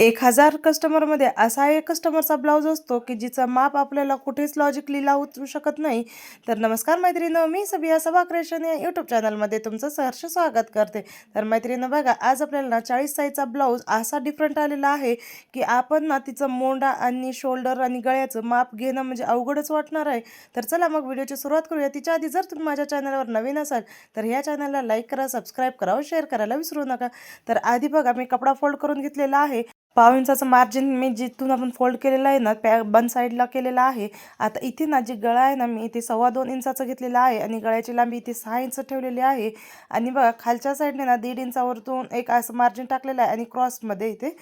एक हजार कस्टमरमध्ये असा एक कस्टमरचा ब्लाऊज असतो की जिचा माप आपल्याला कुठेच लॉजिकली लावू शकत नाही. तर नमस्कार मैत्रिणी मी सबिया सभा क्रिएशन या यूट्यूब चॅनलमध्ये तुमचं सहर्ष स्वागत करते. तर मैत्रिणी बघा आज आपल्याला ना चाळीस साईजचा ब्लाऊज असा डिफरंट आलेला आहे की आपण ना तिचं मोंडा आणि शोल्डर आणि गळ्याचं माप घेणं म्हणजे अवघडच वाटणार आहे. तर चला मग व्हिडिओची सुरुवात करूया. तिच्या आधी जर तुम्ही माझ्या चॅनलवर नवीन असाल तर ह्या चॅनलला लाईक करा सबस्क्राईब करा व शेअर करायला विसरू नका. तर आधी बघा मी कपडा फोल्ड करून घेतलेला आहे. पाव इंचाचं मार्जिन मी जिथून आपण फोल्ड केलेलं आहे ना पॅ बन साईडला केलेला आहे. आता इथे ना जी गळा आहे ना मी इथे सव्वा दोन इंचाचं घेतलेलं आहे आणि गळ्याची लांबी इथे सहा इंच ठेवलेली आहे. आणि बघा खालच्या साईडने ना दीड इंचावरतून एक असं मार्जिन टाकलेलं आहे आणि क्रॉसमध्ये इथे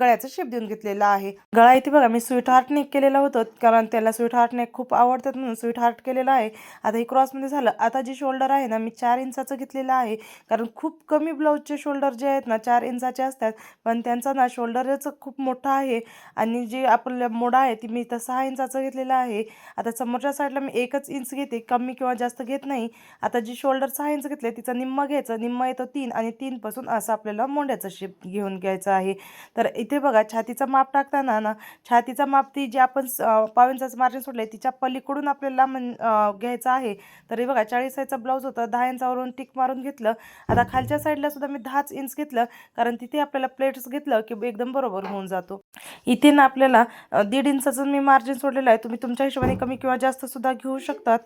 गळ्याचं शेप देऊन घेतलेला आहे. गळा इथे बघा मी स्वीट हार्ट नेक केलेलं होतं कारण त्याला स्वीट हार्ट नेक खूप आवडतात म्हणून स्वीट हार्ट केलेलं आहे. आता हे क्रॉसमध्ये झालं. आता जे शोल्डर आहे ना मी चार इंचाचं घेतलेलं आहे. कारण खूप कमी ब्लाऊजचे शोल्डर जे आहेत ना चार इंचाचे असतात. पण त्यांचा ना शोल्डर शोल्डरच खूप मोठा आहे आणि जे आपल्या मोडा आहे ती मी इथं सहा इंचाचं घेतलेलं आहे. आता समोरच्या साईडला मी एकच इंच घेते कमी किंवा जास्त घेत नाही. आता जी शोल्डर सहा इंच घेतले तिचं निम्म घ्यायचं निम्म येतो तीन आणि तीनपासून असं आपल्याला मोंड्याचं शेप घेऊन घ्यायचं आहे. तर इथे बघा छातीचं माप टाकताना ना छातीचं माप ती जी आपण स- पाव इंचाचं मार्जिन सोडलं आहे तिच्या पलीकडून आपल्याला म्हण घ्यायचं आहे. तर हे बघा चाळीस साईजचा ब्लाऊज होता दहा इंचावरून टिक मारून घेतलं. आता खालच्या साईडला सुद्धा मी दहाच इंच घेतलं कारण तिथे आपल्याला प्लेट्स घेतलं की एकदम बरोबर होऊन जातो. इथे ना आपल्याला दीड इंचाचं मी मार्जिन सोडलेलं आहे. तुम्ही तुमच्या हिशोबाने कमी किंवा जास्त सुद्धा घेऊ शकतात.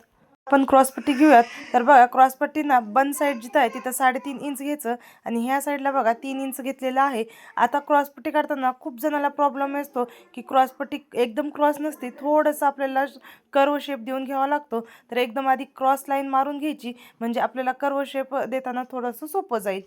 आपण क्रॉसपट्टी घेऊयात. तर बघा क्रॉसपट्टी ना बन साईड जिथं आहे तिथं साडेतीन इंच घ्यायचं आणि ह्या साईडला बघा तीन इंच घेतलेलं आहे. आता क्रॉसपट्टी काढताना खूप जणाला प्रॉब्लेम असतो की क्रॉसपट्टी एकदम क्रॉस नसते थोडंसं आपल्याला कर्व शेप देऊन घ्यावा लागतो. तर एकदम आधी क्रॉस लाईन मारून घ्यायची. म्हणजे आपल्याला कर्व शेप देताना थोडंसं सोपं जाईल.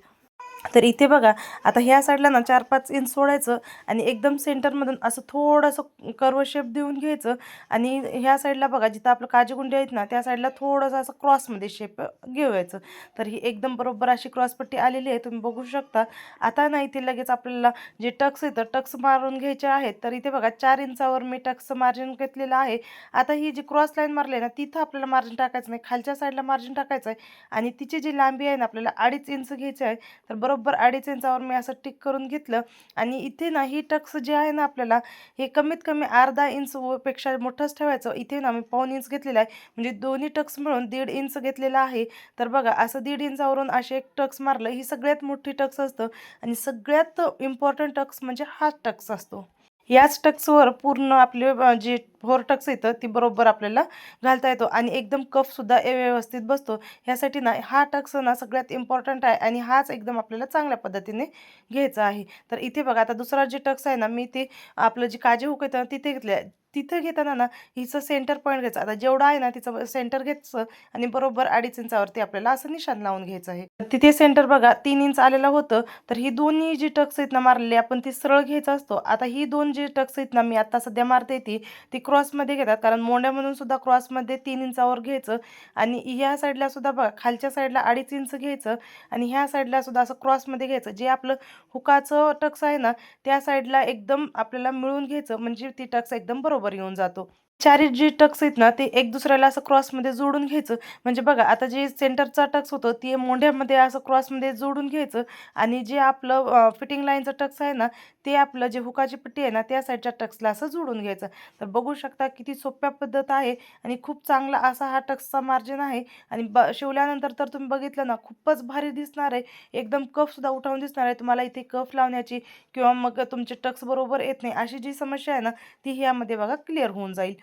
तर इथे बघा आता ह्या साईडला ना चार पाच इंच सोडायचं आणि एकदम सेंटरमधून असं थोडंसं कर्व शेप देऊन घ्यायचं आणि ह्या साईडला बघा जिथं आपलं काजीगुंडी आहेत ना त्या साईडला थोडंसं असं क्रॉसमध्ये शेप घेवायचं तर ही एकदम बरोबर अशी क्रॉसपट्टी आलेली आहे तुम्ही बघू शकता. आता ना इथे लगेच आपल्याला जे टक्स येतं टक्स मारून घ्यायचे आहेत. तर इथे बघा चार इंचावर मी टक्स मार्जिन घेतलेलं आहे. आता ही जी क्रॉस लाईन मारली आहे ना तिथं आपल्याला मार्जिन टाकायचं नाही. खालच्या साईडला मार्जिन टाकायचं आहे आणि तिची जी लांबी आहे ना आपल्याला अडीच इंच घ्यायची आहे. तर बरोबर अडीच इंचावर मी असं टिक करून घेतलं. आणि इथे ना ही टक्स जे आहे ना आपल्याला हे कमीत कमी अर्धा इंच पेक्षा मोठंच ठेवायचं. इथे ना मी पाऊन इंच घेतलेला आहे. म्हणजे दोन्ही टक्स मिळून दीड इंच घेतलेला आहे. तर बघा असं दीड इंचावरून असे एक टक्स मारलं ही सगळ्यात मोठी टक्स असतं. आणि सगळ्यात इम्पॉर्टंट टक्स म्हणजे हा टक्स असतो. याच टक्सवर पूर्ण आपले जे फोर टक्स येतं ती बरोबर आपल्याला घालता येतो. आणि एकदम कफसुद्धा व्यवस्थित बसतो. ह्यासाठी ना हा टक्स ना सगळ्यात इम्पॉर्टंट आहे आणि हाच एकदम आपल्याला चांगल्या पद्धतीने घ्यायचा आहे. तर इथे बघा आता दुसरा जे टक्स आहे ना मी ते आपलं जे काजी हुक येतं ना तिथे घेतलं तिथं घेताना ना हिचं सेंटर पॉईंट घ्यायचं. आता जेवढं आहे ना तिचं सेंटर घ्यायचं आणि बरोबर अडीच इंचावरती आपल्याला असं निशाण लावून घ्यायचं आहे. तिथे सेंटर बघा तीन इंच आलेलं होतं. तर ही दोन्ही जी टक्स आहेत ना मारलेली आपण ती सरळ घ्यायचं असतो. आता ही दोन जी टक्स आहेत ना मी आता सध्या मारते ती ती क्रॉसमध्ये घेतात. कारण मोंड्यामधून सुद्धा क्रॉसमध्ये तीन इंचावर घ्यायचं. आणि ह्या साईडला सुद्धा बघा खालच्या साईडला अडीच इंच घ्यायचं. आणि ह्या साईडला सुद्धा असं क्रॉसमध्ये घ्यायचं. जे आपलं हुकाचं टक्स आहे ना त्या साईडला एकदम आपल्याला मिळून घ्यायचं. म्हणजे ती टक्स एकदम बरोबर. येऊन जातो. चारी जी टक्स आहेत ना ते एक दुसऱ्याला असं क्रॉसमध्ये जोडून घ्यायचं. म्हणजे बघा आता जे सेंटरचा टक्स होतं ते मोंढ्यामध्ये असं क्रॉसमध्ये जोडून घ्यायचं. आणि जे आपलं फिटिंग लाईनचं टक्स आहे ना ते आपलं जे हुकाची पट्टी आहे ना त्या साईडच्या टक्सला असं जोडून घ्यायचं. तर बघू शकता किती सोप्या पद्धत आहे आणि खूप चांगला असा हा टक्सचा मार्जिन आहे. आणि ब शिवल्यानंतर तर तुम्ही बघितलं ना खूपच भारी दिसणार आहे. एकदम कफसुद्धा उठावून दिसणार आहे. तुम्हाला इथे कफ लावण्याची किंवा मग तुमचे टक्स बरोबर येत नाही अशी जी समस्या आहे ना ती ह्यामध्ये बघा क्लिअर होऊन जाईल.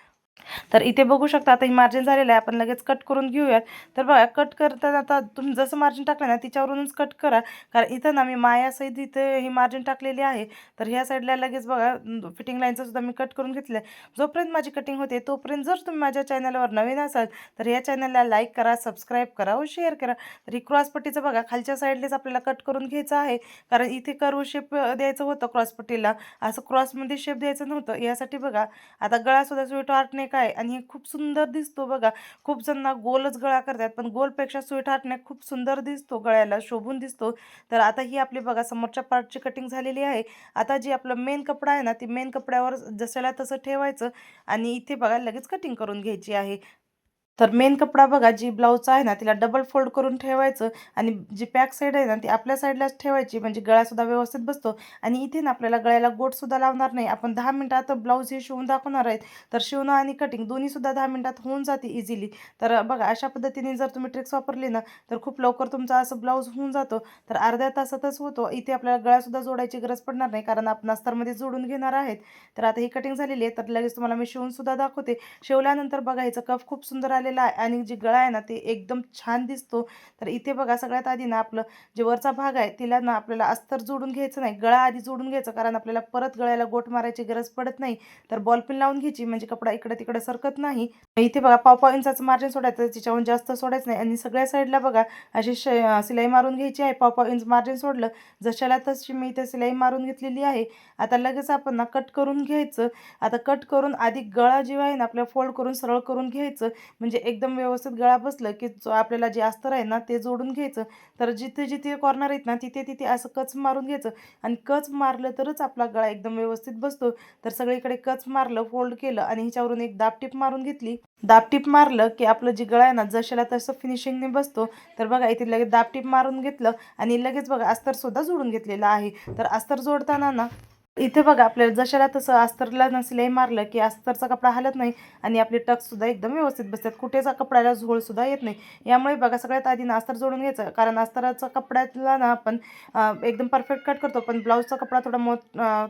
तर इथे बघू शकता आता ही मार्जिन झालेलं आहे. आपण लगेच कट करून घेऊयात. तर बघा कट करताना आता तुम्ही जसं मार्जिन टाकलं ना तिच्यावरूनच कट करा. कारण इथं ना मी मायासहित इथे ही मार्जिन टाकलेली आहे. तर ह्या साईडला लगेच बघा फिटिंग लाईनचं सुद्धा मी कट करून घेतलं आहे जोपर्यंत माझी कटिंग होते तोपर्यंत जर तुम्ही माझ्या चॅनलवर नवीन असाल तर या चॅनलला लाईक करा सबस्क्राईब करा व शेअर करा. तर ही क्रॉसपट्टीचं बघा खालच्या साईडलाच आपल्याला कट करून घ्यायचं आहे. कारण इथे कर्व शेप द्यायचं होतं क्रॉसपट्टीला असं क्रॉसमध्ये शेप द्यायचं नव्हतं. यासाठी बघा आता गळासुद्धा स्वीट आर्ट काय आणि हे खूप सुंदर दिसतो बघा. खूप जणांना गोलच गळा करतात पण गोलपेक्षा स्वीटहार्टने खूप सुंदर दिसतो गळ्याला शोभून दिसतो. तर आता ही आपली बघा समोरच्या पार्टची कटिंग झालेली आहे. आता जी आपलं मेन कपडा आहे ना ती मेन कपड्यावर जशाला तसं ठेवायचं आणि इथे बघा लगेच कटिंग करून घ्यायची आहे. तर मेन कपडा बघा जी ब्लाऊजचा आहे ना तिला डबल फोल्ड करून ठेवायचं आणि जी पॅक साईड आहे ना ती आपल्या साईडलाच ठेवायची. म्हणजे गळासुद्धा व्यवस्थित बसतो. आणि इथे ना आपल्याला गळ्याला गोटसुद्धा लावणार नाही. आपण दहा मिनटात ब्लाऊज हे शिवून दाखवणार आहेत. तर शिवणं आणि कटिंग दोन्हीसुद्धा दहा मिनटात होऊन जाते इझिली तर बघा अशा पद्धतीने जर तुम्ही ट्रिक्स वापरली ना तर खूप लवकर तुमचा असं ब्लाऊज होऊन जातो. तर अर्ध्या तासातच होतो. इथे आपल्याला गळासुद्धा जोडायची गरज पडणार नाही कारण आपण अस्तरमध्ये जोडून घेणार आहेत. तर आता ही कटिंग झालेली आहे. तर लगेच तुम्हाला मी शिवूनसुद्धा दाखवते. शिवल्यानंतर बघा ह्याचा कफ खूप सुंदर आले आलेला आहे आणि जी गळा आहे ना ते एकदम छान दिसतो. तर इथे बघा सगळ्यात आधी ना आपलं जे वरचा भाग आहे तिला ना आपल्याला अस्तर जोडून घ्यायचं नाही गळा आधी जोडून घ्यायचं कारण आपल्याला परत गळ्याला गोट मारायची गरज पडत नाही. तर बॉलपिन लावून घ्यायची म्हणजे कपडा इकडे तिकडे सरकत नाही. इथे बघा पाव पाव इंचाचं मार्जिन सोडायचं तिच्याहून जास्त सोडायचं नाही. आणि सगळ्या साईडला बघा अशी श सिलाई मारून घ्यायची आहे. पाव पाव इंच मार्जिन सोडलं जशाला तशी मी इथे सिलाई मारून घेतलेली आहे. आता लगेच आपण ना कट करून घ्यायचं. आता कट करून आधी गळा जेव्हा आहे ना आपल्या फोल्ड करून सरळ करून घ्यायचं. म्हणजे एकदम व्यवस्थित गळा बसलं की जो आपल्याला जे अस्तर आहे ना ते जोडून घ्यायचं. तर जिथे जिथे कॉर्नर आहेत ना तिथे तिथे असं कच मारून घ्यायचं. आणि कच मारलं तरच आपला गळा एकदम व्यवस्थित बसतो. तर सगळीकडे कच मारलं फोल्ड केलं आणि ह्याच्यावरून एक दापटीप मारून घेतली. दापटीप मारलं की आपलं जे गळा आहे ना जशाला तसं फिनिशिंगने बसतो. तर बघा इथे लगेच दापटीप मारून घेतलं आणि लगेच बघा अस्तरसुद्धा जोडून घेतलेलं आहे. तर अस्तर जोडताना ना इथे बघा आपल्याला जशाला तसं अस्तरला न सिलाई मारलं की अस्तरचा कपडा हलत नाही आणि आपले टचसुद्धा एकदम व्यवस्थित बसतात. कुठेचा कपड्याला झोळसुद्धा येत नाही. यामुळे बघा सगळ्यात आधी नास्तर जोडून घ्यायचं कारण अस्तराचा कपड्याला ना आपण एकदम परफेक्ट कट करतो पण ब्लाऊजचा कपडा थोडा मो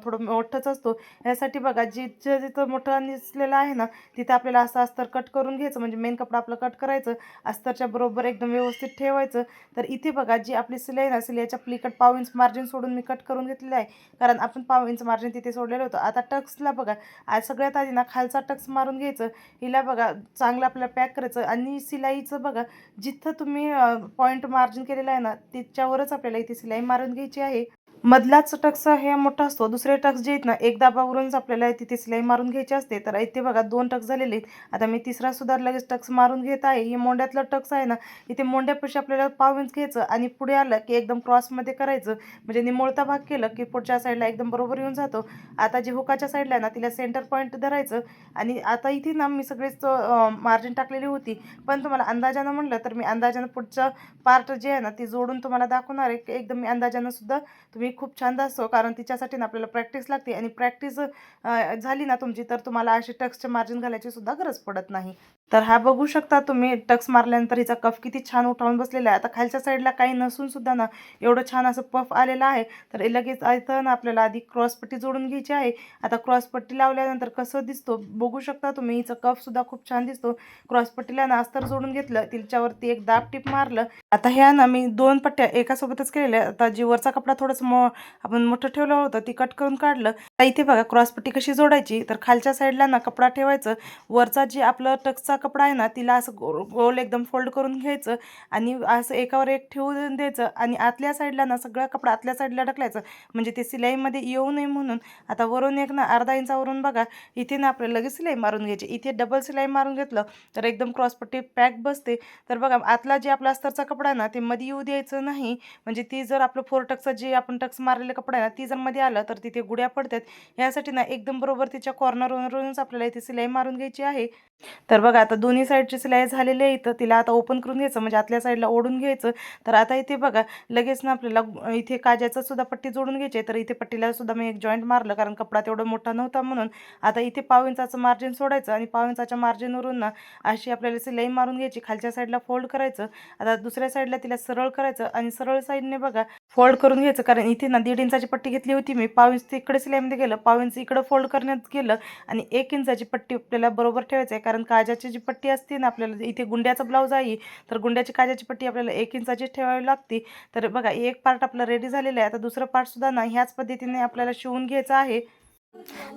थोडं मोठंच असतो. यासाठी बघा जिथं जिथं मोठं निसलेलं आहे ना तिथं आपल्याला असं अस्तर कट करून घ्यायचं. म्हणजे मेन कपडा आपलं कट करायचं अस्तरच्या बरोबर एकदम व्यवस्थित ठेवायचं. तर इथे बघा जी आपली सिलाई ना सिलाईच्या प्लिकट पाव इंच मार्जिन सोडून मी कट करून घेतलेलं आहे. कारण आपण पाव इंच मार्जिन तिथे सोडलेलं होतं. आता टक्सला बघा आज सगळ्यात आधी ना खालचा टक्स मारून घ्यायचं हिला बघा चांगलं आपल्याला पॅक करायचं आणि सिलाईचं बघा जिथं तुम्ही पॉईंट मार्जिन केलेलं आहे ना तिच्यावरच आपल्याला इथे सिलाई मारून घ्यायची आहे. मधलाच टक्स हे मोठा असतो. दुसरे टक्स जे आहेत ना एक दाबावरूनच आपल्याला तिथे सिलाई मारून घ्यायची असते. तर इथे बघा दोन टक्स झालेले आहेत. आता मी तिसरा सुद्धा लगेच टक्स मारून घेत आहे. हे मोंड्यातलं टक्स आहे ना इथे मोंड्यापाशी आपल्याला पाव इंच घ्यायचं आणि पुढे आलं की एकदम क्रॉसमध्ये करायचं. म्हणजे निमोळता भाग केलं की पुढच्या साईडला एकदम बरोबर येऊन जातो. आता जे हुकाच्या साईडला आहे ना तिला सेंटर पॉईंट धरायचं. आणि आता इथे ना मी सगळेच मार्जिन टाकलेली होती. पण तुम्हाला अंदाजानं म्हणलं तर मी अंदाजानं पुढचं पार्ट जे आहे ना ती जोडून तुम्हाला दाखवणार आहे. की एकदम मी अंदाजानं सुद्धा तुम्ही खूप छान असतो कारण तिच्यासाठी ना आपल्याला प्रॅक्टिस लागते आणि प्रॅक्टिस झाली ना तुमची तर तुम्हाला अशी टक्सचे मार्जिन घालायची सुद्धा गरज पडत नाही. तर हा बघू शकता तुम्ही टक्स मारल्यानंतर हिचा कफ किती छान उठावून बसलेला आहे. आता खालच्या साईडला काही नसून सुद्धा ना एवढं छान असं पफ आलेलं आहे. तर लगेच इथं ना आपल्याला आधी क्रॉसपट्टी जोडून घ्यायची आहे. आता क्रॉसपट्टी लावल्यानंतर कसं दिसतो बघू शकता तुम्ही हिचं कफसुद्धा खूप छान दिसतो. क्रॉसपट्टीला ना अस्तर जोडून घेतलं तिच्यावरती एक दाब टिप मारलं. आता ह्या ना मी दोन पट्ट्या एकासोबतच केलेल्या. आता जी वरचा कपडा थोडंसं मो आपण मोठं ठेवलं होतं ती कट करून काढलं. तर इथे बघा क्रॉसपट्टी कशी जोडायची? तर खालच्या साईडला ना कपडा ठेवायचं. वरचा जे आपलं टक्सचा कपडा आहे ना तिला असं गोल गोल एकदम फोल्ड करून घ्यायचं आणि असं एकावर एक ठेवून द्यायचं आणि आतल्या साईडला ना सगळा कपडा आतल्या साईडला ढकलायचं. म्हणजे ते सिलाईमध्ये येऊ नये म्हणून. आता वरून एक ना अर्धा इंचावरून बघा इथे ना आपल्याला लगेच सिलाई मारून घ्यायची. इथे डबल सिलाई मारून घेतलं तर एकदम क्रॉसपट्टी पॅक बसते. तर बघा आतला जे आपला अस्तरचा कपडा आहे ना ते मध्ये येऊ द्यायचं नाही. म्हणजे ती जर आपलं फोर टक्सचा जे आपण टक्स मारलेले कपडा आहे ना ती जर मध्ये आलं तर तिथे गुड्या पडतात. यासाठी ना एकदम बरोबर तिच्या कॉर्नरवरूनच आपल्याला इथे सिलाई मारून घ्यायची आहे. तर बघा आता दोन्ही साईडची सिलाई झालेली आहे इथं. तिला आता ओपन करून घ्यायचं म्हणजे आतल्या साईडला ओढून घ्यायचं. तर आता इथे बघा लगेच ना आपल्याला इथे काजाचं सुद्धा पट्टी जोडून घ्यायची आहे. तर इथे पट्टीला सुद्धा मी एक जॉईंट मारलं कारण कपडा तेवढा मोठा नव्हता म्हणून. आता इथे पाव इंचाचं मार्जिन सोडायचं आणि पाव इंचाच्या मार्जिनवरून ना अशी आपल्याला सिलाई मारून घ्यायची. खालच्या साईडला फोल्ड करायचं. आता दुसऱ्या साईडला तिला सरळ करायचं. आणि सरळ साईडने बघा फोल्ड करून घ्यायचं. कारण इथे ना दीड इंचाची पट्टी घेतली होती मी. पाव इंच तिकडे सिलाईमध्ये गेलं. पाव इंच इकडं फोल्ड करण्यात गेलं आणि एक इंचाची पट्टी आपल्याला बरोबर ठेवायचं आहे. कारण काजाची जी पट्टी असते ना आपल्याला इथे गुंड्याचा ब्लाऊज आहे. तर गुंड्याची काजाची पट्टी आपल्याला एक इंचाची ठेवावी लागते. तर बघा एक पार्ट आपला रेडी झालेला आहे. आता दुसरं पार्टसुद्धा ना ह्याच पद्धतीने आपल्याला शिवून घ्यायचं आहे.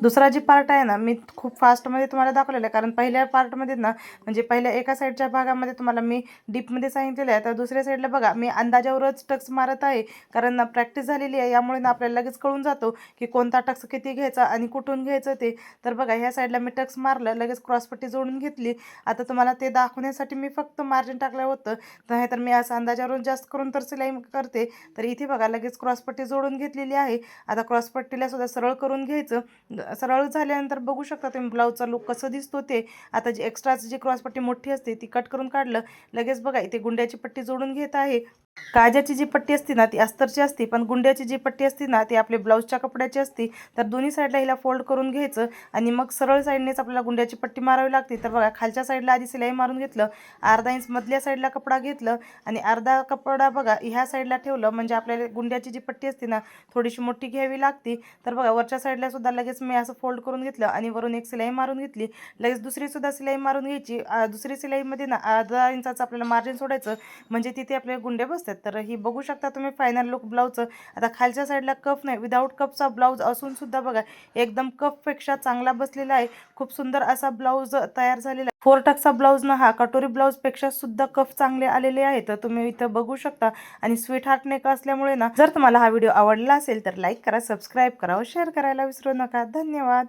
दुसरा जी पार्ट आहे ना मी खूप फास्टमध्ये तुम्हाला दाखवलेला आहे. कारण पहिल्या पार्टमध्ये ना म्हणजे पहिल्या एका साईडच्या भागामध्ये तुम्हाला मी डीपमध्ये सांगितलेलं आहे. तर दुसऱ्या साईडला बघा मी अंदाजावरच टक्स मारत आहे. कारण ना प्रॅक्टिस झालेली आहे. यामुळे ना आपल्याला लगेच कळून जातो की कोणता टक्स किती घ्यायचा आणि कुठून घ्यायचं ते. तर बघा ह्या साईडला मी टक्स मारलं लगेच क्रॉसपट्टी जोडून घेतली. आता तुम्हाला ते दाखवण्यासाठी मी फक्त मार्जिन टाकलं होतं. नाही तर मी असं अंदाजावरून जास्त करून तर सिलाई करते. तर इथे बघा लगेच क्रॉसपट्टी जोडून घेतलेली आहे. आता क्रॉसपट्टीला सुद्धा सरळ करून घ्यायचं. सरळ झाल्यानंतर बघू शकता तुम्ही ब्लाऊजचा लुक कसं दिसतो ते. आता जी एक्स्ट्राची जी क्रॉसपट्टी मोठी असते ती कट करून काढलं लगेच बघा इथे गुंड्याची पट्टी जोडून घेत आहे. काजाची जी पट्टी असते ना ती अस्तरची असते पण गुंड्याची जी पट्टी असते ना ती आपल्या ब्लाऊजच्या कपड्याची असते. तर दोन्ही साईडला हिला फोल्ड करून घ्यायचं आणि मग सरळ साईडनेच आपल्याला गुंड्याची पट्टी मारावी लागते. तर बघा खालच्या साईडला आधी सिलाई मारून घेतलं अर्धा इंच मधल्या साईडला कपडा घेतलं आणि अर्धा कपडा बघा ह्या साईडला ठेवलं. म्हणजे आपल्याला गुंड्याची जी पट्टी असते ना थोडीशी मोठी घ्यावी लागते. तर बघा वरच्या साईडला सुद्धा लगेच मी असं फोल्ड करून घेतलं आणि वरून एक सिलाई मारून घेतली. लगेच दुसरी सुद्धा सिलाई मारून घ्यायची. दुसरी सिलाईमध्ये ना अर्धा इंचाचं आपल्याला मार्जिन सोडायचं. म्हणजे तिथे आपले गुंडे असतात. तर ही बघू शकता तुम्ही फायनल लुक ब्लाऊजचं आता खालच्या साईडला कफ नाही विदाऊट कपचा ब्लाऊज असून सुद्धा बघा एकदम कफपेक्षा चांगला बसलेला आहे. खूप सुंदर असा ब्लाऊज तयार झालेला आहे. फोर टक्सचा ब्लाऊज ना हा कटोरी ब्लाऊजपेक्षा सुद्धा कफ चांगले आलेले आहेत. तर तुम्ही इथं बघू शकता. आणि स्वीट हार्ट नेक असल्यामुळे ना जर तुम्हाला हा व्हिडिओ आवडला असेल तर लाईक करा सबस्क्राईब करा व शेअर करायला विसरू नका. धन्यवाद.